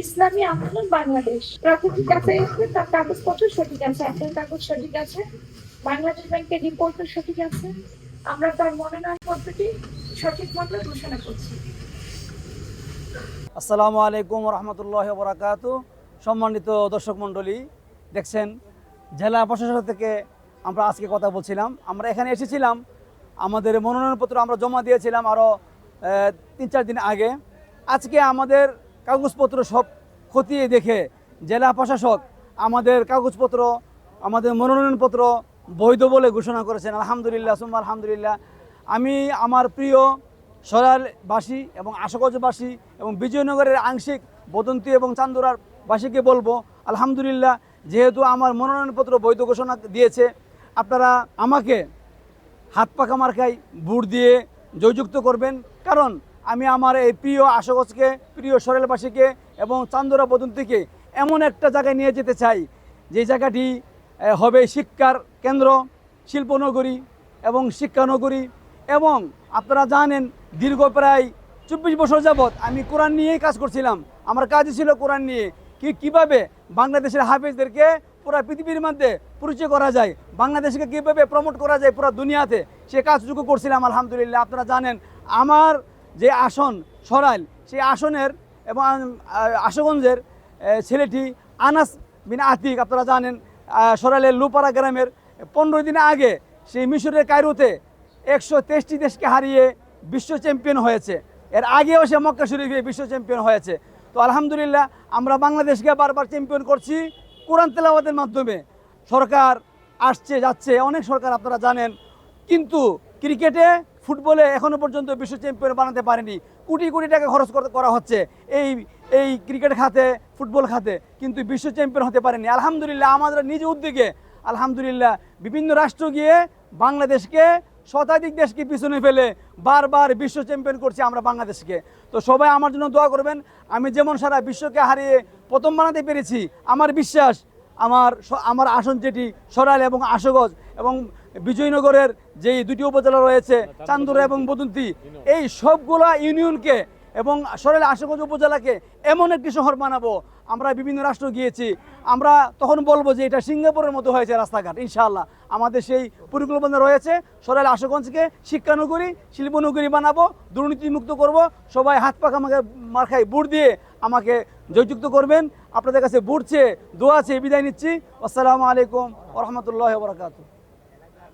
ইসলামী আন্দোলন বাংলাদেশ। প্রাথমিক আছে তার কাগজপত্র সঠিক আছে আপনার কাগজ সঠিক আছে, বাংলাদেশ ব্যাংকের রিপোর্টও সঠিক আছে। আমরা তার মনোনয়ন পদ্ধতি সঠিক মতো ঘোষণা করছি। আসসালামু আলাইকুম রহমতুল্লাহ বরাকাত সম্মানিত দর্শক মণ্ডলী, দেখছেন, জেলা প্রশাসন থেকে আমরা আজকে কথা বলছিলাম। আমরা এখানে এসেছিলাম, আমাদের মনোনয়নপত্র আমরা জমা দিয়েছিলাম আরও তিন চার দিন আগে। আজকে আমাদের কাগজপত্র সব খতিয়ে দেখে জেলা প্রশাসক আমাদের কাগজপত্র, আমাদের মনোনয়নপত্র বৈধ বলে ঘোষণা করেছেন। আলহামদুলিল্লাহ, সুম্মা আলহামদুলিল্লাহ। আমি আমার প্রিয় সরালবাসী এবং আশাগঞ্জবাসী এবং বিজয়নগরের আংশিক বদন্তী এবং চান্দুরার বাসীকে বলব, আলহামদুলিল্লাহ, যেহেতু আমার মনোনয়নপত্র বৈধ ঘোষণা দিয়েছে, আপনারা আমাকে হাত পাকা মার্কায় বুট দিয়ে জয়যুক্ত করবেন। কারণ আমি আমার এই প্রিয় আশাগজকে প্রিয় সরেলবাসীকে এবং চান্দোরা বদন্তিকে এমন একটা জায়গায় নিয়ে যেতে চাই। যে জায়গাটি হবে শিক্ষার কেন্দ্র, শিল্পনগরী এবং শিক্ষানগরী এবং আপনারা জানেন দীর্ঘ প্রায় চব্বিশ বছর যাবৎ আমি কোরআন নিয়েই কাজ করছিলাম। আমার কাজই ছিল কোরআন নিয়ে। কি, কীভাবে বাংলাদেশের হাফেজদেরকে পুরো পৃথিবীর মধ্যে পরিচয় করা যায়, বাংলাদেশকে কীভাবে প্রমোট করা যায় পুরো দুনিয়াতে, সে কাজটুকু করছিলাম, আলহামদুলিল্লাহ। আপনারা জানেন, আমার যে আসন সরাইল, সেই আসনের এবং আশুগঞ্জের ছেলেটি আনাস বিন আতিক, আপনারা জানেন সরাইলের লুপাড়া গ্রামের পনেরো দিন আগে সেই মিশরের কায়রোতে একশো তেইশটি দেশকে হারিয়ে বিশ্ব চ্যাম্পিয়ন হয়েছে। এর আগেও সে মক্কা শরীফে বিশ্ব চ্যাম্পিয়ন হয়েছে। তো আলহামদুলিল্লাহ, আমরা বাংলাদেশকে বারবার চ্যাম্পিয়ন করছি কোরআন তেলাওয়াতের মাধ্যমে। সরকার আসছে, যাচ্ছে, অনেক সরকার আপনারা জানেন। কিন্তু ক্রিকেটে ফুটবলে এখনও পর্যন্ত বিশ্ব চ্যাম্পিয়ন বানাতে পারেনি। কোটি কোটি টাকা খরচ করা হচ্ছে এই এই ক্রিকেট খাতে, ফুটবল খাতে, কিন্তু বিশ্ব চ্যাম্পিয়ন হতে পারেনি। আলহামদুলিল্লাহ আমাদের নিজ উদ্যোগে, আলহামদুলিল্লাহ বিভিন্ন রাষ্ট্র গিয়ে বাংলাদেশকে, শতাধিক দেশকে পিছনে ফেলে বারবার বিশ্ব চ্যাম্পিয়ন করছি আমরা বাংলাদেশকে। তো সবাই আমার জন্য দোয়া করবেন। আমি যেমন সারা বিশ্বকে হারিয়ে প্রথম বানাতে পেরেছি, আমার বিশ্বাস আমার আমার আসন যেটি সরাইল এবং আশুগঞ্জ এবং বিজয়নগরের যেই দুটি উপজেলা রয়েছে, চান্দুরা এবং বদন্তি, এই সবগুলা ইউনিয়নকে এবং সরাইল আশুগঞ্জ উপজেলাকে এমন একটি শহর বানাবো। আমরা বিভিন্ন রাষ্ট্র গিয়েছি। আমরা তখন বলব যে এটা সিঙ্গাপুরের মতো হয়েছে রাস্তাঘাট, ইনশাআল্লাহ। আমাদের সেই পরিকল্পনা রয়েছে। সরাইল আশুগঞ্জকে শিক্ষানগরী, শিল্পনগরী বানাবো, দুর্নীতিমুক্ত করব। সবাই হাত পাখা আমাকে মার্খায় বুট দিয়ে আমাকে জয়যুক্ত করবেন। আপনাদের কাছে বুড়ছে দোয়া আছে বিদায় নিচ্ছি। আসসালামু আলাইকুম রহমতুল্লাহ বরকাতু